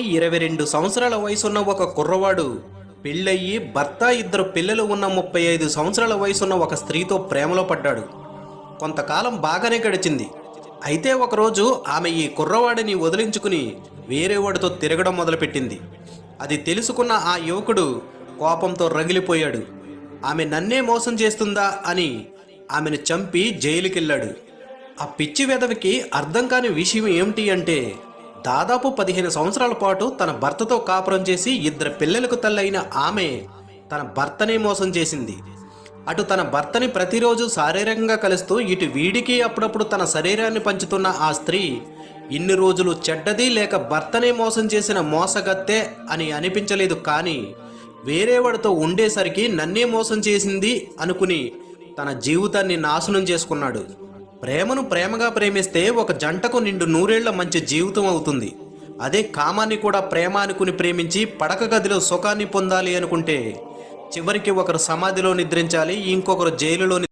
ఇరవై రెండు సంవత్సరాల వయసున్న ఒక కుర్రవాడు పెళ్ళయ్యి భర్త ఇద్దరు పిల్లలు ఉన్న ముప్పై ఐదు సంవత్సరాల వయసున్న ఒక స్త్రీతో ప్రేమలో పడ్డాడు. కొంతకాలం బాగానే గడిచింది. అయితే ఒకరోజు ఆమె ఈ కుర్రవాడిని వదిలించుకుని వేరేవాడితో తిరగడం మొదలుపెట్టింది. అది తెలుసుకున్న ఆ యువకుడు కోపంతో రగిలిపోయాడు. ఆమె నన్నే మోసం చేస్తుందా? అని ఆమెను చంపి జైలుకెళ్ళాడు. ఆ పిచ్చి వెదవికి అర్థం కాని విషయం ఏమిటి అంటే దాదాపు పదిహేను సంవత్సరాల పాటు తన భర్తతో కాపురం చేసి ఇద్దరు పిల్లలకు తల్లైన ఆమె తన భర్తనే మోసం చేసింది. అటు తన భర్తని ప్రతిరోజు శారీరకంగా కలుస్తూ ఇటు వీడికి అప్పుడప్పుడు తన శరీరాన్ని పంచుతున్న ఆ స్త్రీ ఇన్ని రోజులు చెడ్డది లేక భర్తనే మోసం చేసిన మోసగత్తే అని అనిపించలేదు కానీ వేరేవాడితో ఉండేసరికి నన్నే మోసం చేసింది అనుకుని తన జీవితాన్ని నాశనం చేసుకున్నాడు. ప్రేమను ప్రేమగా ప్రేమిస్తే ఒక జంటకు నిండు నూరేళ్ళ మంచి జీవితం అవుతుంది. అదే కామాన్ని కూడా ప్రేమ అనుకుని ప్రేమించి పడక గదిలో సుఖాన్ని పొందాలి అనుకుంటే చివరికి ఒకరు సమాధిలో నిద్రించాలి ఇంకొకరు జైలులో